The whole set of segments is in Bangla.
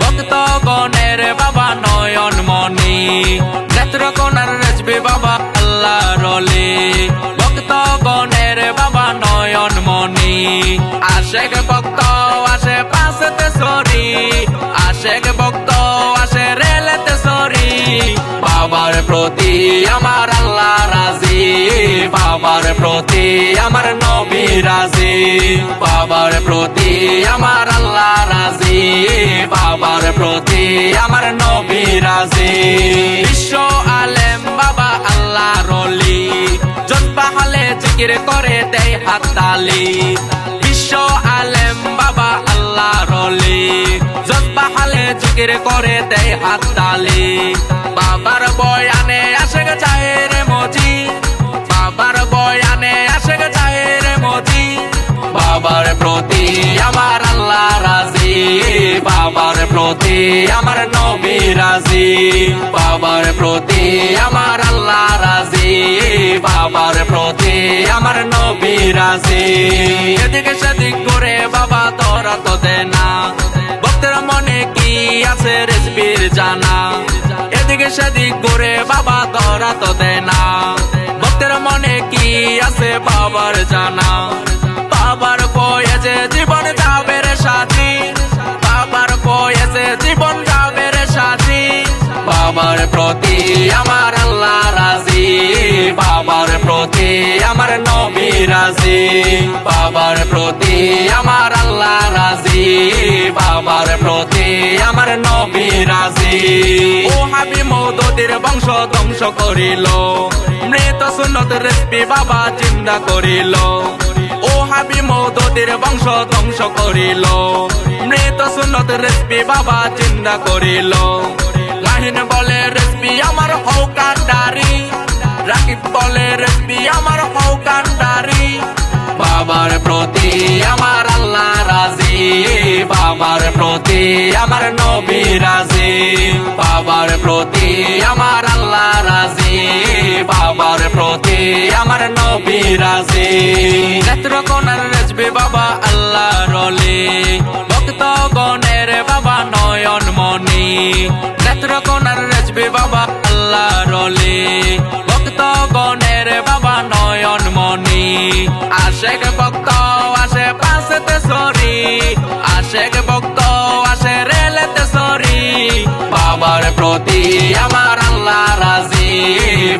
ভক্ত গণের বাবা নয়ন মনি রেসবি বাবা ভক্ত গণের বাবা নয়ন মনি আশেক ভক্ত আসে পাশেতে সরি। আশেক ভক্ত আসে রেলেতে সরি। বাবার প্রতি আমার আল্লাহ রাজি। বাবার প্রতি আমার নবী রাজি। বাবার প্রতি আমার আমার নবী রাজি। বিশ্ব আলেম, বাবা আল্লাহ রলি জনপাহালে জিকির করে দেয় হাততালি বিশ্ব আলেম, বাবা আল্লাহ রলি জনপাহালে জিকির করে দেয় হাততালি বাবার বয়ানে আসে যায় রে মজি। বাবার বয়ানে আসে যায় রে মজি। বাবার প্রতি আমার আল্লাহ রাজি। প্রতি আমার নবী রাজি, বাবার প্রতি আমার আল্লাহ রাজি, বাবার প্রতি আমার নবী রাজি। এদিকে সেদিক করে বাবা তোরা তো দে না ভক্তের মনে কি আছে রেসপির জানা? এদিকে সেদিক করে বাবা তোরা তো দে না ভক্তের মনে কি আছে বাবার জানা? বাবার প্রতি, আমার আল্লাহ রাজি। বাবার প্রতি, আমার নবী রাজি। বাবার প্রতি, আমার আল্লাহ রাজি। বাবার প্রতি, আমার নবী রাজি। ও হাবি মৌদতির বংশ ধ্বংস করিল। মৃত সুন্নত রেসপি বাবা চিন্তা করিল। ও হাবি মৌদতির বংশ ধ্বংস করিল। মৃত সুন্নত রেসপি বাবা চিন্তা করিল। লাহিন বলে রেসপি আমার হৌকার দারি রাকিব বলে রেসপি আমার হৌকার দারি বাবার প্রতি আমার আল্লাহ রাজি। বাবার প্রতি আমার নবী রাজি। বাবার প্রতি আমার আল্লাহ রাজি। বাবার প্রতি আমার নবী রাজি। নেত্রকোনার রেজবি বাবা আল্লাহ রলে। ভক্ত গণের বাবা নয়ন মনি নেত্রকোনার রেজবি বাবা, আল্লাহ রলে। ভক্ত গণের বাবা নয়ন মনি আশেক ভক্ত, আসে পাশেতে সরি। আশেক ভক্ত, আসে রেলেতে সরি। বাবার প্রতি আমার আল্লাহ রাজি।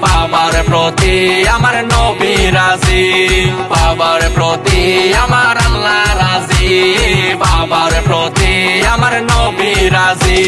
বাবার প্রতি আমার নবী রাজি। বাবার প্রতি আমার আল্লাহ রাজি। বাবার প্রতি আমার নবী রাজি।